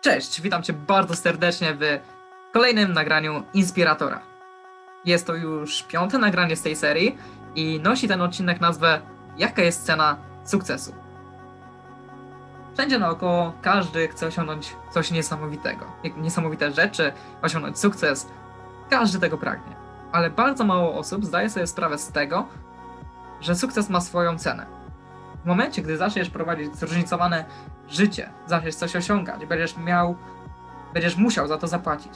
Cześć, witam Cię bardzo serdecznie w kolejnym nagraniu Inspiratora. Jest to już piąte nagranie z tej serii i nosi ten odcinek nazwę Jaka jest cena sukcesu? Wszędzie naokoło każdy chce osiągnąć coś niesamowitego, niesamowite rzeczy, osiągnąć sukces. Każdy tego pragnie. Ale bardzo mało osób zdaje sobie sprawę z tego, że sukces ma swoją cenę. Momencie, gdy zaczniesz prowadzić zróżnicowane życie, zaczniesz coś osiągać, będziesz miał, będziesz musiał za to zapłacić.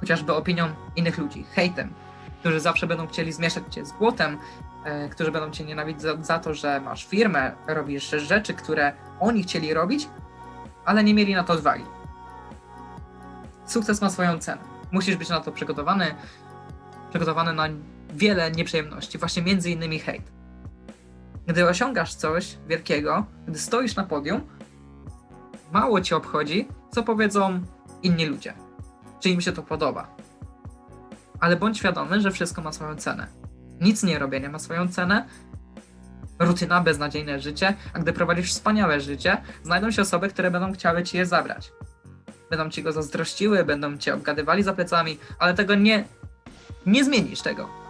Chociażby opinią innych ludzi, hejtem, którzy zawsze będą chcieli zmieszać cię z błotem, e, którzy będą cię nienawidzić za, za to, że masz firmę, robisz rzeczy, które oni chcieli robić, ale nie mieli na to odwagi. Sukces ma swoją cenę. Musisz być na to przygotowany, przygotowany na wiele nieprzyjemności, właśnie między innymi hejt. Gdy osiągasz coś wielkiego, gdy stoisz na podium, mało cię obchodzi, co powiedzą inni ludzie. Czy im się to podoba. Ale bądź świadomy, że wszystko ma swoją cenę. Nic nie robienie ma swoją cenę. Rutyna, beznadziejne życie, a gdy prowadzisz wspaniałe życie, znajdą się osoby, które będą chciały ci je zabrać. Będą ci go zazdrościły, będą cię obgadywali za plecami, ale tego nie. Nie zmienisz tego.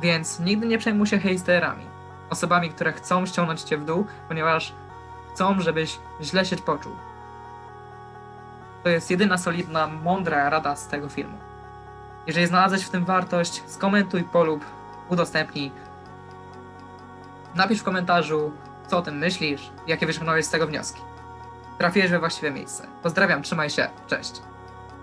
Więc nigdy nie przejmuj się hejsterami. Osobami, które chcą ściągnąć cię w dół, ponieważ chcą, żebyś źle się poczuł. To jest jedyna solidna, mądra rada z tego filmu. Jeżeli znalazłeś w tym wartość, skomentuj, polub, udostępnij. Napisz w komentarzu, co o tym myślisz, jakie wyciągnąłeś z tego wnioski. Trafiłeś we właściwe miejsce. Pozdrawiam, trzymaj się, cześć.